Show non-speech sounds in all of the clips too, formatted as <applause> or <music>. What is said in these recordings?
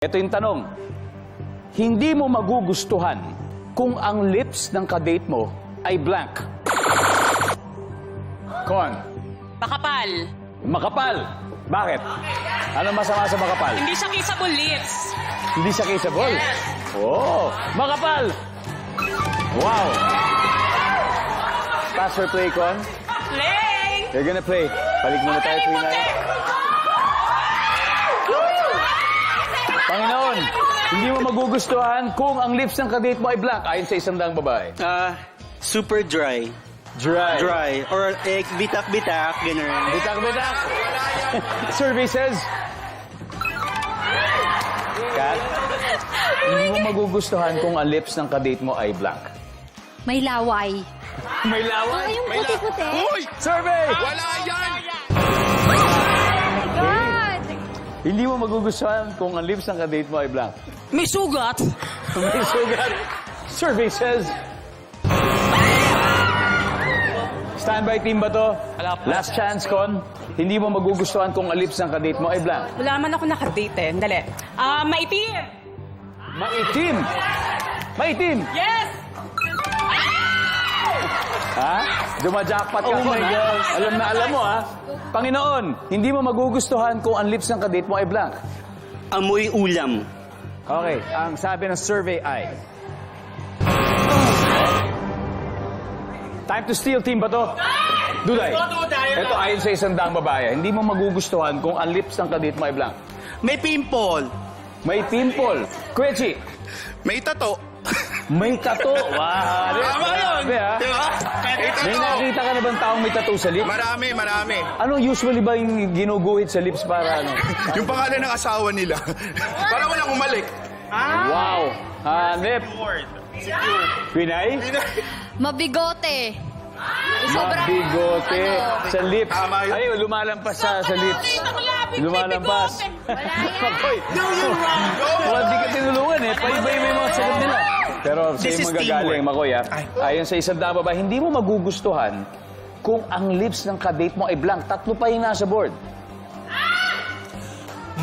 Ito yung tanong. Hindi mo magugustuhan kung ang lips ng kadate mo ay blank. Con, Makapal. makapal. Bakit? Ano masama sa makapal? Hindi siya kissable lips. Hindi siya kissable. Oh, makapal. Wow. Pass or play, Con? Play! You're gonna play. Balik muna tayo, Twinay. Hindi mo magugustuhan kung ang lips ng kadate mo ay blank ayon sa isang daang babae. Ah, super dry. Dry. Dry. Or eh, bitak-bitak, gano'n. Bitak-bitak. <laughs> Survey says... Kat, hindi mo magugustuhan kung ang lips ng kadate mo ay blank. May laway. May laway. yung puti-puti. Uy! Survey! Wala yan! Hindi mo magugustuhan kung ang lips ng kadate mo ay blank. May sugat. <laughs> May sugat. Survey says... Standby team ba to? Last chance, Con. Hindi mo magugustuhan kung ang lips ng kadate mo ay blank. Wala man ako nakadate eh. Dali. Ah, maitim. Maitim! Maitim! Yes! Ha? Dumajackpot ka, Oh my gosh. Alam na alam mo, ha? Panginoon, hindi mo magugustuhan kung ang lips ng kadate mo ay blank. Amoy ulam. Okay, ang sabi ng survey ay... Time to steal, team ba to? Duday. Ito ayon sa isang daang babae. Hindi mo magugustuhan kung ang lips ng kadate mo ay blank. May pimple. May pimple. Kwechi, May tato. May tato. <laughs> Wow! Tama yun! Grabe, ha? Di ba? May May nakita ka na bang taong may tattoo sa lips? Marami, marami. Ano usually ba yung ginuguhit sa lips para ano? <laughs> Yung pangalan ng asawa nila. <laughs> Para walang umalik. Wow! Hanip! Pinay? Mabigote. Sobrang... Mabigote Ano? sa lips. Tama yun. Ay, lumalampas sa, sa lips. Lumalampas. Makoy. Wala di ka tinulungan eh. Paibay mo yung. Pero sa is magagaling, teamwork. Makoy ah. Ayon sa isang dama ba, hindi mo magugustuhan kung ang lips ng kadate mo ay blank. Tatlo pa yung nasa board.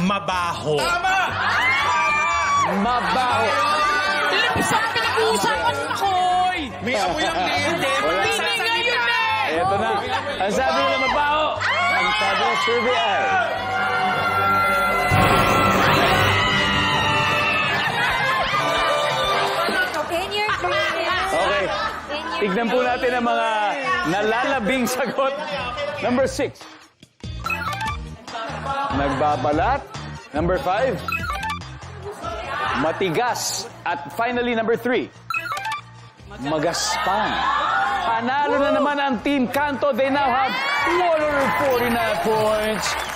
Mabaho. Mabaho. Lips ang pinag-uusapan ko, Koy! May amoy ang liit. Wala. eh! Eto na. Ang sabi nila mabaho. Ang sabi ng survey ay... Tignan po natin ang mga nalalabing sagot. Number six. Nagbabalat. Number five. Matigas. At finally, number three. Magaspang. Panalo na naman ang Team Kanto. They now have 149 points.